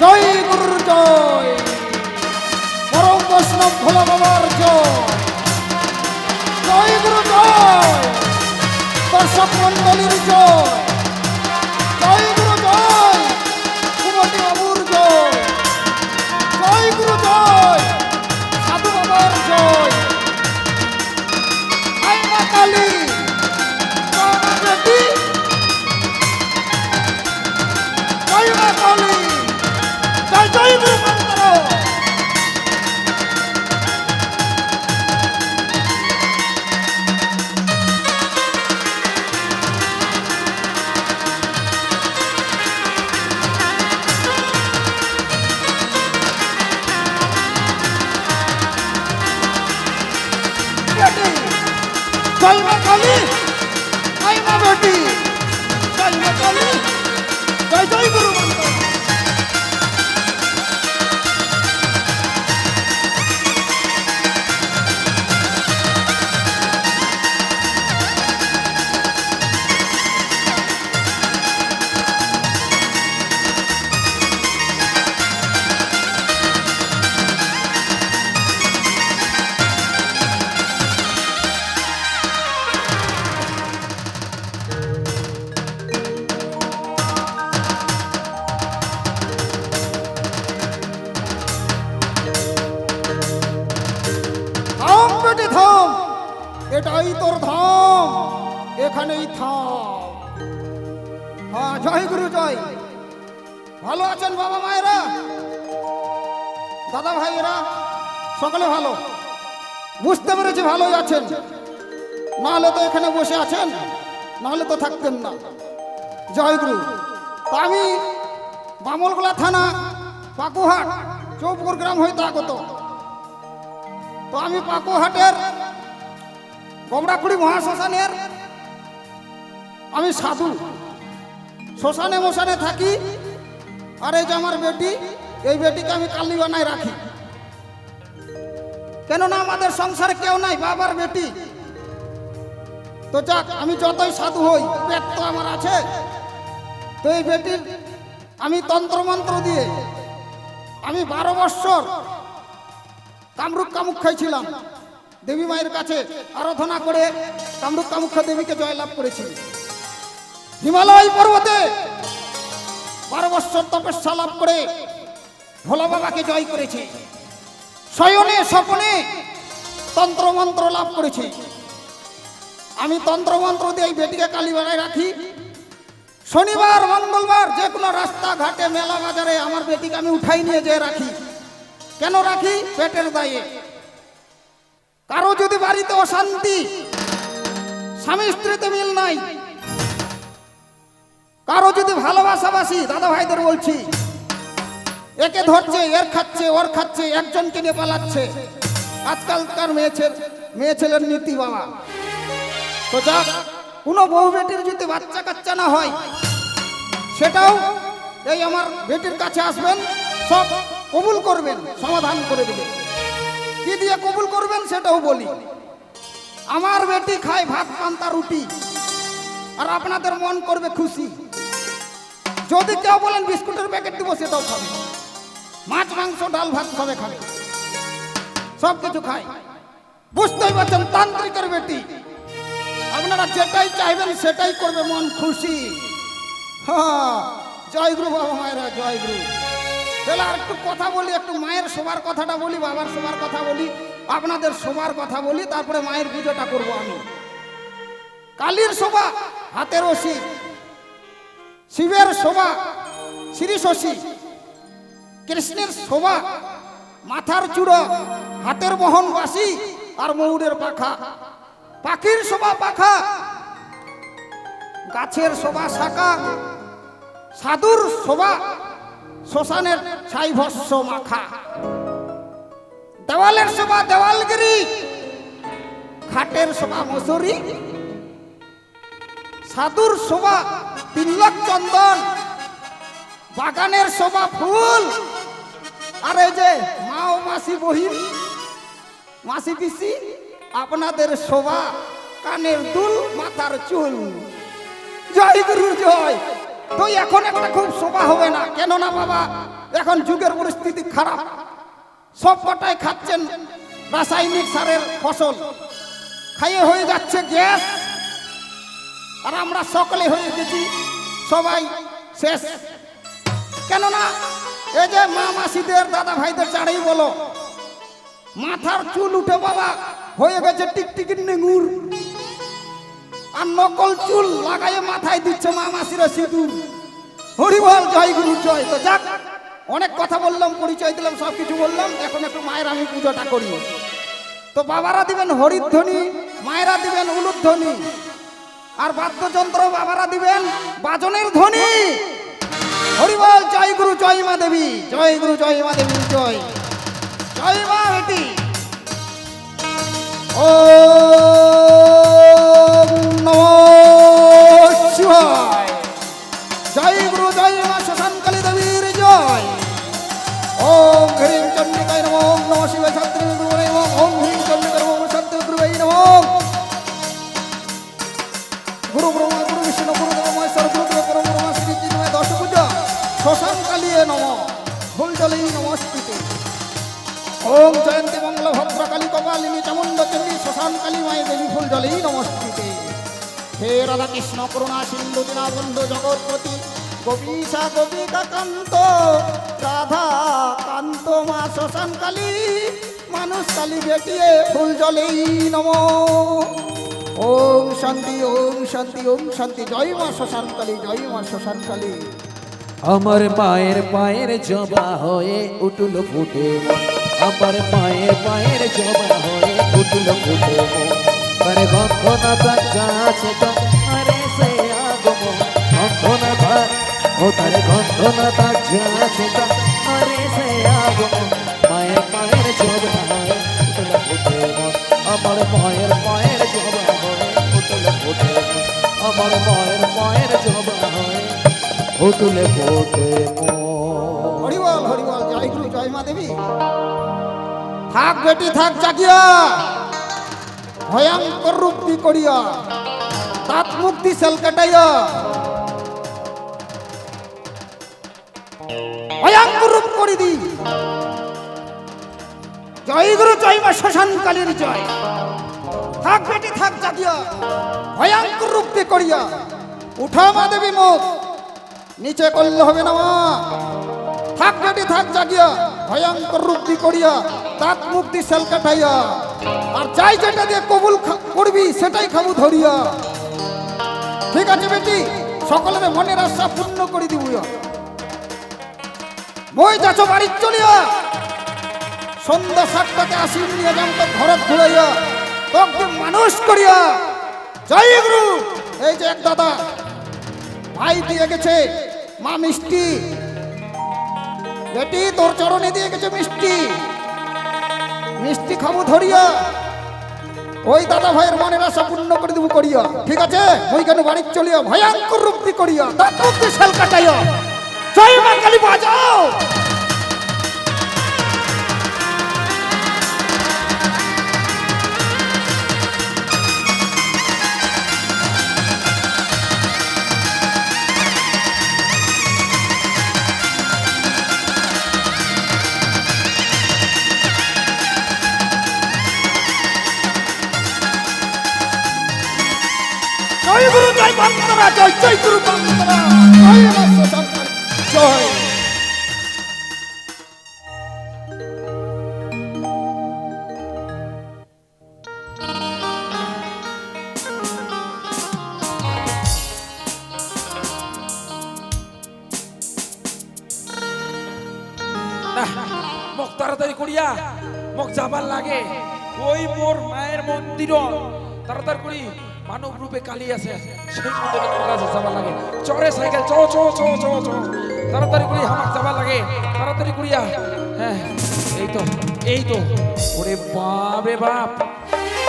জয় গুরুর জয়। পরম বৈষ্ণব ভোলা বাবার জয়। জয় গুরু জয়। দর্শক মন্ডলীর জয়। নাহলে তো থাকতেন না। জয় গুরু। তা আমি বামলগোলা থানা, পাকুহাট চৌপুর গ্রাম হইতে আগত। তো আমি পাকুহাটের গমরাকুড়ি মহাশ্মশানের আমি সাধু। শ্মশানে মশানে থাকি। আর এই যে আমার বেটি, এই বেটিকে আমি কালি বানায় রাখি। কেননা আমাদের সংসারে কেউ নাই, বাবার বেটি। তো যাক, আমি যতই সাধু হই, পেট তো আমার আছে। তো এই বেটির আমি তন্ত্রমন্ত্র দিয়ে আমি বারো বৎসর কামরূপ কামুখ্যায় ছিলাম দেবী মায়ের কাছে আরাধনা করে কামরূপ কামুখ্যা দেবীকে জয়লাভ করেছি। হিমালয় পর্বতে বারো বৎসর তপস্যা লাভ করে ভোলা বাবাকে জয় করেছে। শয়নে স্বপনে তন্ত্রমন্ত্র লাভ করেছে। আমি তন্ত্রমন্ত্র দিয়ে এই বেটিকে কালী কালীবাড়ায় রাখি। শনিবার, মঙ্গলবার, যে কোনো রাস্তাঘাটে মেলা বাজারে আমার বেটিকে আমি উঠাই নিয়ে যেয়ে রাখি। কেন রাখি? পেটের দায়ে। কারও যদি বাড়িতে অশান্তি, স্বামী স্ত্রীতে মিল নাই, কারও যদি ভালোবাসাবাসি দাদা ভাইদের বলছি, একে ধরছে, এর খাচ্ছে, ওর খাচ্ছে, একজনকে নিয়ে পালাচ্ছে। আজকালকার মেয়ে ছেলে মেয়ে ছেলের নীতি বাবা। তো কোনো বউ বেটির যদি বাচ্চা কাচ্চা না হয়, সেটাও এই আমার বেটির কাছে আসবেন, সব কবুল করবেন, সমাধান করে দেবেন। কি দিয়ে কবুল করবেন সেটাও বলি। আমার বেটি খায় ভাত, পান্তা, রুটি, আর আপনাদের মন করবে খুশি। যদি কেউ বলেন বিস্কুটের প্যাকেট দিব, সেটাও খাবে। মাছ, মাংস, ডাল, ভাত সবে খাবে। সব কিছু খায়। বুঝতেই পারছেন, তান্ত্রিকের বেটি। আপনারা যেটাই চাইবেন, সেটাই করবে, মন খুশি। হ্যাঁ জয় গুরু বাবা মায়েরা জয় গুরু তাহলে আর একটু কথা বলি, একটু মায়ের সবার কথাটা বলি, বাবার সবার কথা বলি, আপনাদের সবার কথা বলি, তারপরে মায়ের পুজোটা করব আমি। কালীর শোভা, হাতের ওসি। শিবের শোভা শ্রী শশী কৃষ্ণের শোভা, মাথার চূড়ো, হাতের বহন বাসি আর ময়ূরের পাখা। পাখির শোভা পাখা, গাছের শোভা শাখা, সাধুর শোভা শ্মশানের ছাই ভস্য মাখা। দেওয়ালের শোভা দেওয়ালগিরি, খাটের শোভা মসুরি, সাধুর শোভা তিলক চন্দন, বাগানের শোভা ফুল। আর এই যে মা ও মাসি বহিন মাসি পিসি আপনাদের শোভা, কানের দুল, মাথার চুল। জয় গুরু, জয়। তো এখন একটা খুব শোভা হবে না। কেন না বাবা, এখন যুগের পরিস্থিতি খারাপ। সব কটাই খাচ্ছেন রাসায়নিক সারের ফসল। খাইয়ে হয়ে যাচ্ছে গ্যাস। আর আমরা সকলে হয়ে গেছি সবাই শেষ। কেননা এই যে মা মাসিদের, দাদা ভাইদের চাড়েই বলো, মাথার চুল উঠে বাবা হয়ে গেছে টিকটিকির নেঙুর। আর নকল চুল লাগাইয়ে মাথায় দিচ্ছে মা মাসিরা সিঁদুর। হরিবল জয় গুরু, জয়। তো যাক, অনেক কথা বললাম, পরিচয় দিলাম সব কিছু বললাম। এখন একটু মায়ের আমি পুজোটা করি। তো বাবারা দিবেন হরিধ্বনি মায়েরা দিবেন উলুধ্বনি আর বাদ্যযন্ত্র বাবারা দিবেন বাজনের ধ্বনি। হরিবল জয় গুরু, জয় মা দেবী, জয় গুরু, জয় মা দেবী, জয়। জয় মা বেটি। ও কালী বেটিয়ে ফুল জলেই নম। ওম শান্তি ওম শান্তি ওম শান্তি। জয় মা শশাঙ্কালী জয় মা শশাঙ্কালী আমার মায়ের পায়ের জবা হয়ে উঠল ফুটে। আমার মায়ের পায়ের জবা হয়ে উঠল ফুটে। আরে গন্ধনা তার তো, আরে সে আগমন। গন্ধনা তার ও তার গন্ধনা তার তো, আরে সে আগমন। মায়ের পায়ের জবা আমার মায়ের পায়ের জবা হয়ে উঠল ফুটে। আমার মায়ের পায়ের জবা হয়ে উঠলে ফোটে হরিবল হরিবল, জয় গুরু, জয় মা দেবী। থাক বেটি, থাক জাগিয়া। ভয়ঙ্কর রূপটি করিয়া, তাত মুক্তি সেল কাটাইয়া। ভয়ঙ্কর রূপ করি দি জয় গুরু, জয় মা শ্মশান কালীর জয়। থাক বেটি, থাক জাগিয়া ভয়ঙ্কর রূপটি করিয়া উঠা মা দেবী মুখ। নিচে করলে হবে না মা। থাক বেটি, থাক জাগিয়া ভয়ঙ্কর রূপটি করিয়া তাক মুক্তি সেল কাটাইয়া আর যাই যেটা দিয়ে কবুল করবি, সেটাই খাবু ধরিয়া ঠিক আছে বেটি, সকলের মনের আশা পূর্ণ করে দিব। মই যাচ্ছ বাড়ির চলিয়া সন্ধ্যা সাতটাতে আসি নিয়ে যাম তো ঘরত ঘুরাইয়া। তোকে মানুষ করিয়া, জয় গুরু! এই যে এক দাদা, ভাই দিয়ে গেছে, মা মিষ্টি। বেটি, তোর চরণে দিয়ে গেছে মিষ্টি। মিষ্টি খাব ধরিয়া, ওই দাদা ভাইয়ের মনের আশা পূর্ণ করে দেবো করিয়া। ঠিক আছে ওই কেন বাড়ি চলিয়া ভয়ঙ্কর রূপটি করিয়া তার মুক্তি শাল কাটাইয়া, জয় মা বাজাও! বান্দরা জয় জয় করি, মানব রূপে কালী আছে, সেই মন্দিরে তোর কাছে যাবার লাগে। চরে সাইকেল চ চ চ চ চ তাড়াতাড়ি করি আমাক যাবার লাগে। তাড়াতাড়ি করিয়া হ্যাঁ এই তো এই তো। ওরে বাপ রে বাপ,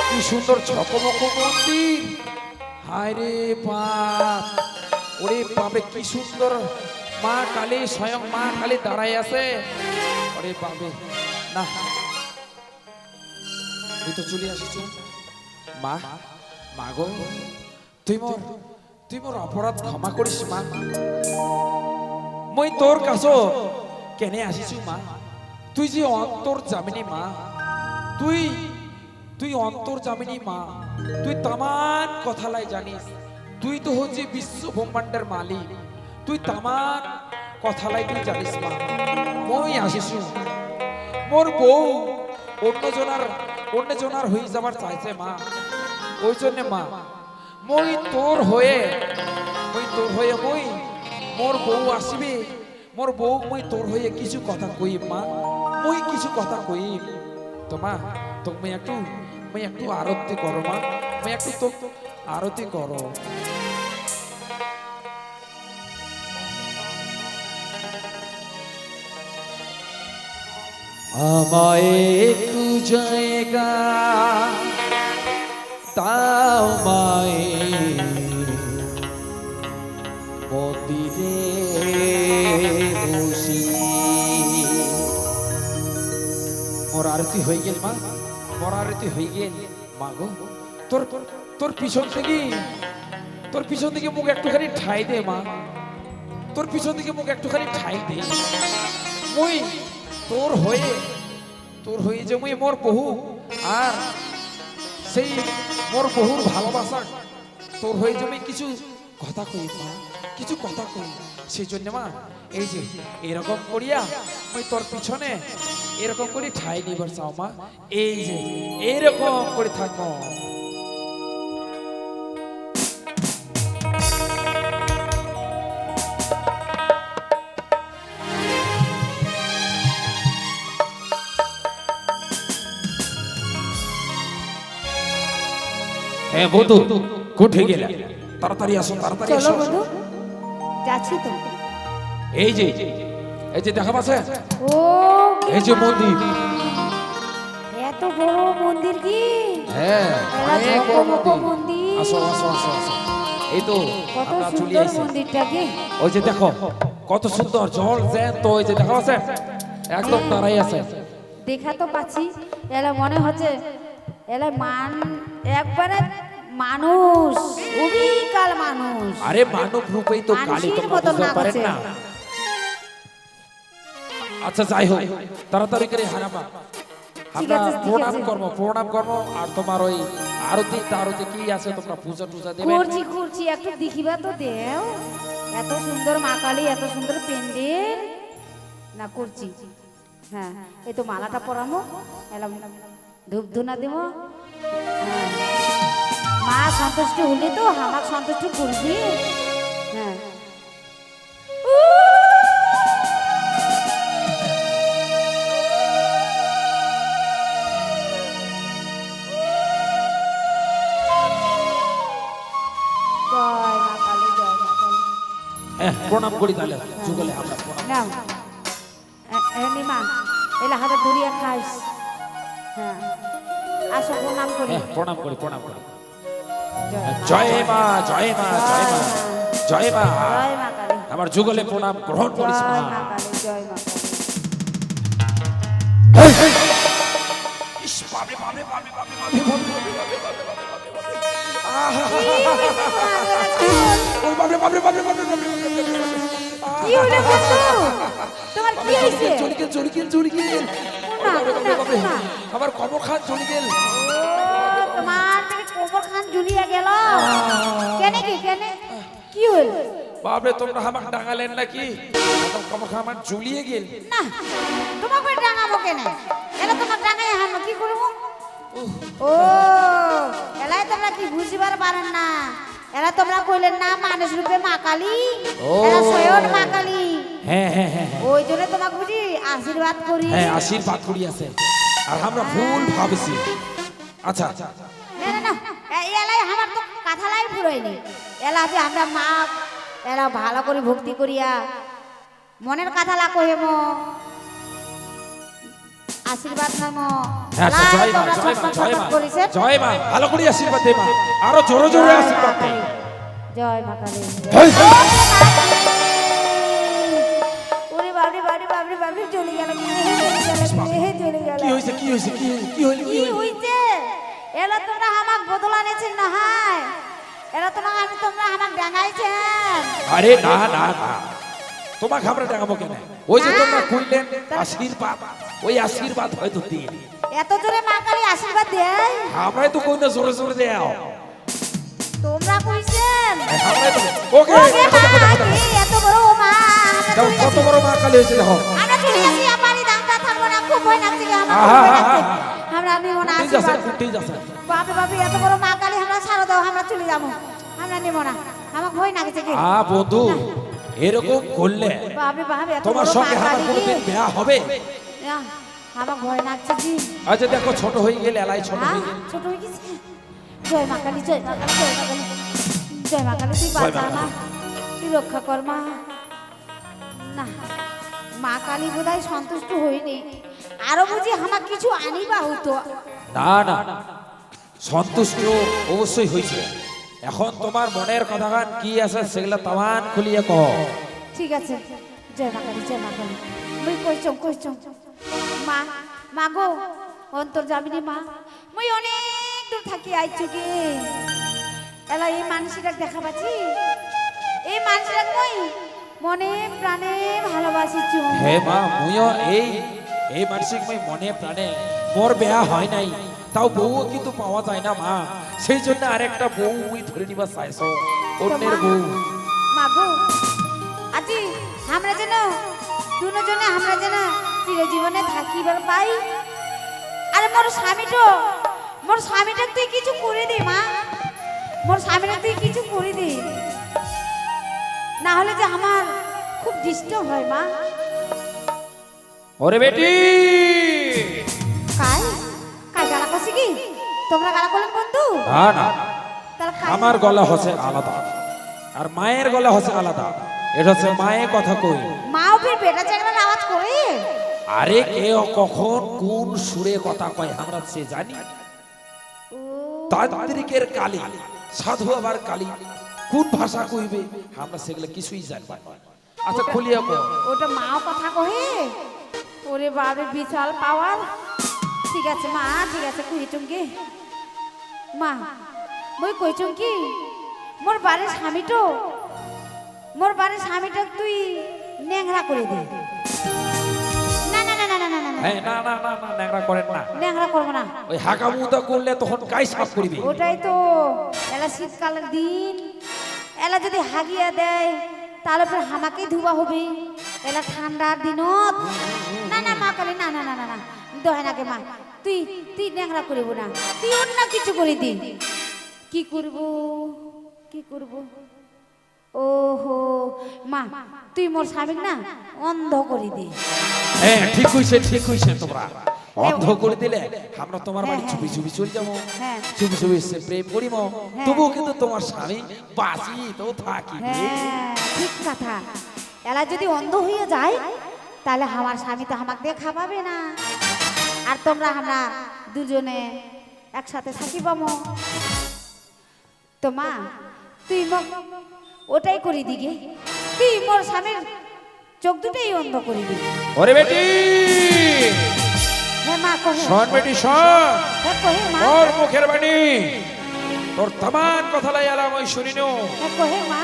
কি সুন্দর ছকমক মন্দির। হায় রে বাপ, ওরে বাপরে, কি সুন্দর। মা কালী স্বয়ং মা কালী দাঁড়াই আছে। ওরে বাপরে, না। তুই তো চলে আসিস মা মা গো তুই মোর তুই মোর অপরাধ ক্ষমা করিস মা। মই তোর কাছ কেনে আসিছু মা? তুই যে অন্তর জামিনী মা, তুই তুই অন্তর জামিনী মা, তুই তামান কথা লাই জানিস। তুই তো হচ্ছে বিশ্ব ব্রহ্মাণ্ডের মালিক। তুই তামান কথা লাই তুই জানিস মা। মই আসিছু। মোর বউ অন্যজনার অন্যজনার হয়ে যাবার চাইছে মা। ওই জন্য মা, মই তোর হয়ে, মই তোর হয়ে মই, মোর বউ আসবে, মোর বউ মই তোর হয়ে কিছু কথা কই মা, মই কিছু কথা কই তো মা তুমি একটু, মই একটু আরতি করো মা, মই একটু তো আরতি করো। আমায় একটু জায়গা তাও মায়ের মন্দিরে বসি মোর আরতি হয়ে গেল, মা। মোর আরতি হয়ে গেল। মা গো, তোর তোর পিছন থেকে, তোর পিছন থেকে মুখ একটুখানি ঠাই দে, মা। তোর পিছন থেকে মুখ একটুখানি ঠাই দে। মুই তোর হয়ে তোর হয়ে যে মুই মোর বহু আর সেই মোর বহুর ভালোবাসা। তোর হয়ে যাবে কিছু কথা কই মা, কিছু কথা কই। সেই জন্য মা, এই যে এরকম করিয়া ওই তোর পিছনে এরকম করে ঠাই নিবার চাও মা। এই যে এরকম করে থাকো। হ্যাঁ বধু কোঠে গেলে? তাড়াতাড়ি আসো তাড়াতাড়ি চলো আসো। যাচ্ছি তো। এই যে এই যে দেখা পাচ্ছে? ও এই যে মন্দির। এত বড় মন্দির কি? হ্যাঁ অনেক বড় মন্দির। আসো আসো আসো আসো। এই তো কত আমরা চলে সুন্দর আইছি মন্দিরটা কি? ওই যে দেখো কত সুন্দর জল জ্যান্ত ওই যে দেখা পাচ্ছে? একদম দাঁড়াই আছে। দেখা তো পাচ্ছি। এলা মনে হচ্ছে এলা মান একবারে মানুষ অবিকাল মানুষ। আরে মানব রূপেই তো কালী তোমরা বুঝতে না পারেন না। আচ্ছা যাই হোক তাড়াতাড়ি করে হারামা আমরা ঠিক প্রণাম আছে। কর্ম প্রণাম কর্ম আর তোমার ওই আরতি আরতি কি আছে? তোমরা পূজা টুজা দেবে? করছি করছি একটু দেখিবা তো দেও। এত সুন্দর মা কালী এত সুন্দর প্যান্ডেল না করছি হ্যাঁ এই তো মালাটা পরামো। এলাম ধূপ ধুনা দেব। হ্যাঁ। মা সন্তুষ্ট হলে তো আমার সন্তুষ্ট করবি। হ্যাঁ। প্রণাম করি তাহলে যুগলে আমরা প্রণাম নাও। এলা হাতে ধরিয়া খাইস। হ্যাঁ। আসো প্রণাম করি। হ্যাঁ প্রণাম করি প্রণাম করি। জয় মা জয় মা জয় মা জয় মা আমার যুগলে প্রণাম গ্রহণ করিস মা আমার কবর খান চলে গেল ঝুলিয়ে গেল। কেন কি কেন? কি হল? বাপরে তোমরা আমার ডাঙালেন নাকি? খান আমার ঝুলিয়ে গেল। না তোমাকে ডাঙাবো কেন? এলা তোমার ডাঙাই হানো কি করব? ও এলাই তোমরা কি বুঝিবার পারেন না? এরা তোমরা কইলেন না মানুষ রূপে মা কালী ও। এরা স্বয়ং মা কালী হ্যাঁ হ্যাঁ হ্যাঁ হ্যাঁ। ওই জন্য তোমাকে বুঝি আশীর্বাদ করি। হ্যাঁ আশীর্বাদ করি আছে আর আমরা ভুল ভাবছি। আচ্ছা এলাই আমার তো কথালাই ফুরাইনি। এলা যে আমরা মা এরা ভালো করে ভক্তি করিয়া মনের কথা লা কহেম আশীর্বাদ নাম আচ্ছা জয় মা ভালো করে আশীর্বাদ দে মা। আরও জোরে জোরে আশীর্বাদ দে। জয় মা কালী। ওরে বাবরে বাবরে বাবরে বাবরে চলে গেল কি হয়েছে কি হয়েছে কি কি কি হইছে? এলা তোমরা আমাক বদলা নিয়েছেন না হাই। এলা তোমরা আমি তোমরা আমাক ডাঙাইছেন। আরে না না না। তোমাকে আমরা দেখাবো কেন? ওই যে তোমরা কইলেন আশীর্বাদ। ওই আশীর্বাদ হয়তো দিন এত জোরে মা কালী আশীর্বাদ দেয়? আমরাই তো কই না জোরে জোরে দেও। তোমরা কইছেন? ওকে। ওরে মা কি এত বড় মা কত। বড় মা কালী হয়েছে দেখো। আমরা চলে দামটা থাকব না খুব ভয় লাগছে আমার নিব না বাপরে বাপরে এত বড় মা কালী আমরা ছাড়ো দাও আমরা চলে যাব। আমরা নিব না। আমার ভয় লাগছে কি? আ বধু এরকম করলে বাপরে বাপরে তোমার সঙ্গে আমার কোনোদিন বিয়া হবে? আমার ভয় লাগছে জি আচ্ছা দেখো ছোট হয়ে গেলে এলাই ছোট হ্যাঁ হয়ে গেলে। ছোট হয়ে গেছে? জয় মা কালী জয় মা কালী জয় মা কালী। জয় মা কালী তুই বাঁচা। মা তুই রক্ষা কর মা। না। মা কালী বোধহয় সন্তুষ্ট হইনি আরও বুঝি আমার কিছু আনিবা হতো না না। সন্তুষ্ট অবশ্যই হয়েছে এখন তোমার মনের কথা গান কি আছে সেগুলা তামান খুলিয়ে কহ ঠিক আছে। জয় মা কালী জয় মা কালী। মুই কইছম কইছম মা মা গো অন্তর যাবিনি মা। মুই অনেক দূর থাকি আইছু কি এলা এই মানুষটাকে দেখা পাচ্ছি এই মানুষটাকে মুই মনে প্রাণে ভালোবাসিছু হে মা মুইও এই এই মানসিক মই মনে প্রাণে মোর বেয়া হয় নাই। তাও বউ কিন্তু পাওয়া যায় না মা। সেই জন্য আরেকটা বউ মুই ধরে নিবা চাইছো। অন্যের বউ। মা গো আজি আমরা যেন দুজনে আমরা যেন চিরজীবনে থাকিবার পাই। আরে মোর স্বামীটো মোর স্বামীটা তুই কিছু করে দে মা। মোর স্বামীটা তুই কিছু করে দে না হলে যে আমার খুব ডিস্টার্ব হয় মা। ওরে বেটি! কাই কাই গালা করছি কি? তোমরা গালা করলেন বন্ধু? না না আমার গলা হচ্ছে আলাদা। আর মায়ের গলা হচ্ছে আলাদা। এটা হচ্ছে মায়ের কথা কই? মাও ফির বেটা চেংড়ার আওয়াজ করে। আরে কে কখন কোন সুরে কথা কয় আমরা সে জানি। তান্ত্রিকের কালী সাধু আবার কালী। কোন ভাষা কইবে? আমরা সেগুলো কিছুই জানি না। আচ্ছা খুলিয়া কো ওটা মাও কথা কহে? ওরে বাবে বিশাল পাওয়ার। ঠিক আছে মা ঠিক আছে কই কি মা মই কইচুম কি মোর বাড়ির স্বামীটো মোর বাড়ির স্বামীটা তুই নেংরা করে দে। শীতকালের দিন। এলা যদি হাগিয়া দেয়, তাহলে ফের হামাকেই ধুবা হবে। এলা ঠান্ডার দিনত। না না, মা কালি, না না না না না দহে নাকে মা। তুই তুই ন্যাংরা করিব না। তুই অন্য কিছু করে দি। কি করব? কি করব? ওহো, মা, তুই মোর স্বামী না অন্ধ করে দে। হ্যাঁ ঠিক হইছে ঠিক হইছে তোমরা। অন্ধ করে দিলে আমরা তোমার বাড়ি হ্যাঁ, চুপি চুপি চলে যাব। হ্যাঁ। চুপি চুপি সে প্রেম করিব হ্যাঁ। তবুও কিন্তু তোমার স্বামী বাঁচি তো থাকি। হ্যাঁ ঠিক কথা। এলা যদি অন্ধ হয়ে যায় তাহলে আমার স্বামী তো আমাকে দিয়ে খাওয়াবে না। আর তোমরা আমরা দুজনে একসাথে থাকিব তো মা তুই ওটাই করি দিগে। তুই মোর স্বামীর চোখ দুটাই অন্ধ করে দিবি ওরে বেটি! হ্যাঁ শোন বেটি শোন। কহে মা। তোর মুখের বাণী। তোর তামান কথা লাই আলাম ওই শুনিনু কহে মা।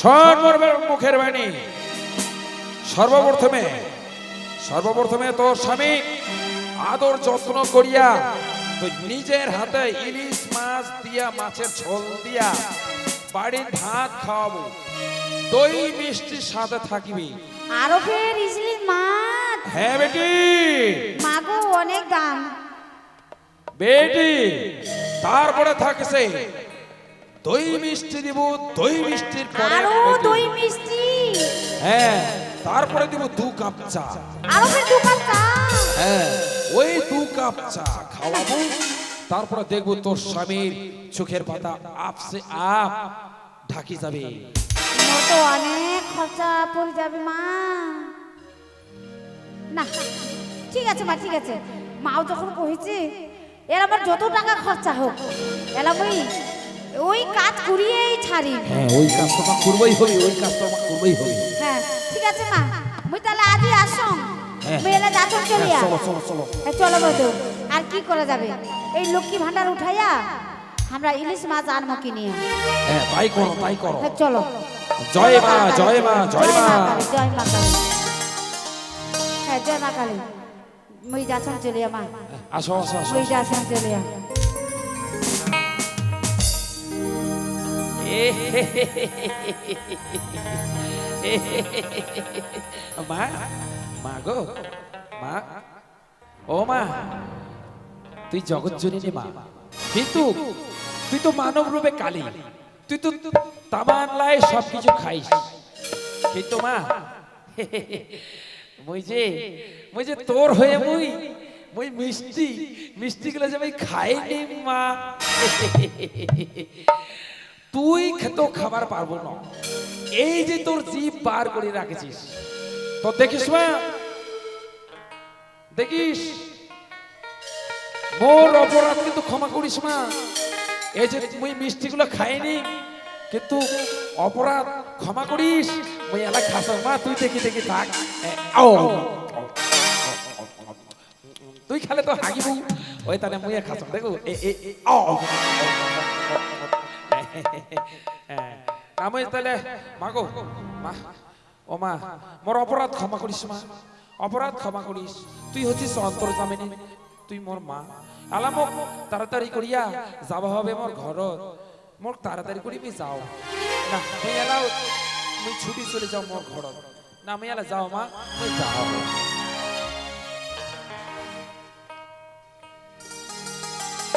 শোন মোর মুখের বাণী। সর্বপ্রথমে সর্বপ্রথমে তোর স্বামী আদর যত্ন করিয়া তুই নিজের হাতে ইলিশ মাছ দিয়া মাছের ঝোল দিয়া বাড়ির ভাত খাওয়াবো। দই মিষ্টির সাথে থাকিবি। আরও ফের মাছ। হ্যাঁ বেটি। মাগো অনেক দাম। বেটি তারপরে থাকছে দই মিষ্টি দিব দই মিষ্টির পরে আরও দই মিষ্টি। হ্যাঁ তারপরে দিব দু কাপ চা। আরও ফের দু কাপ চা। হ্যাঁ ওই দু কাপ চা খাওয়াবো। তারপরে দেখব তোর স্বামীর চোখের পাতা আপসে আপ ঢাকি যাবে। অনেক খরচা পড়ে যাবে মা। না ঠিক আছে মা ঠিক আছে। মাও যখন কহেছে এর আমার যত টাকা খরচা হোক এলা ওই ওই কাজ করিয়েই ছাড়ি। হ্যাঁ ওই কাজ তোমার করবই হবে ওই কাজ তোমার করবই হবে হ্যাঁ ঠিক আছে মা। মুই তাহলে আজই আসম। মেয়েরা যাচন চলিয়া চলো চলো চলো হ্যাঁ, চলো বধু আর কি করা যাবে? এই লক্ষ্মী ভান্ডার উঠাইয়া আমরা ইলিশ মাছ আনব কিনিয়া হ্যাঁ তাই করো তাই করো। হ্যাঁ, চলো। জয় মা জয় মা জয় মা। জয় মা জয় মা কালী মই চলে মা আসো আসো আসো মই যাচ্ছেন চলে মা মা গো মা ও মা তুই জগৎ জননী মা কিন্তু তুই তো মানব রূপে কালী তুই তো তামান লাই সব কিছু খাইস কিন্তু মা মুই যে মুই যে তোর হয়ে মুই মুই মিষ্টি মিষ্টি গুলো যে আমি খাইনি মা। তুই খেতো খাবার পারব না। এই যে তোর জিভ বার করে রাখেছিস। তো দেখিস মা। দেখিস। মোর অপরাধ কিন্তু ক্ষমা করিস মা। এই যে মুই মিষ্টিগুলো খাইনি কিন্তু অপরাধ ক্ষমা করিস মুই এলা খাস মা তুই দেখি দেখি থাক তুই খালে তো হাগিবু ওই তাহলে মুই খাস দেখো আমি তাহলে মাগো মা ও মা মোর অপরাধ ক্ষমা করিস মা অপরাধ ক্ষমা করিস তুই হচ্ছিস অন্তর জামিনী তুই মোর মা আলামক তাড়াতাড়ি করিয়া যাবা হবে মোর ঘর মোর তাড়াতাড়ি করে আমি যাও। না এলাও, মুই ছুটি চলে যাও মোর ঘর না আমি এলা যাও মা তুই যাও।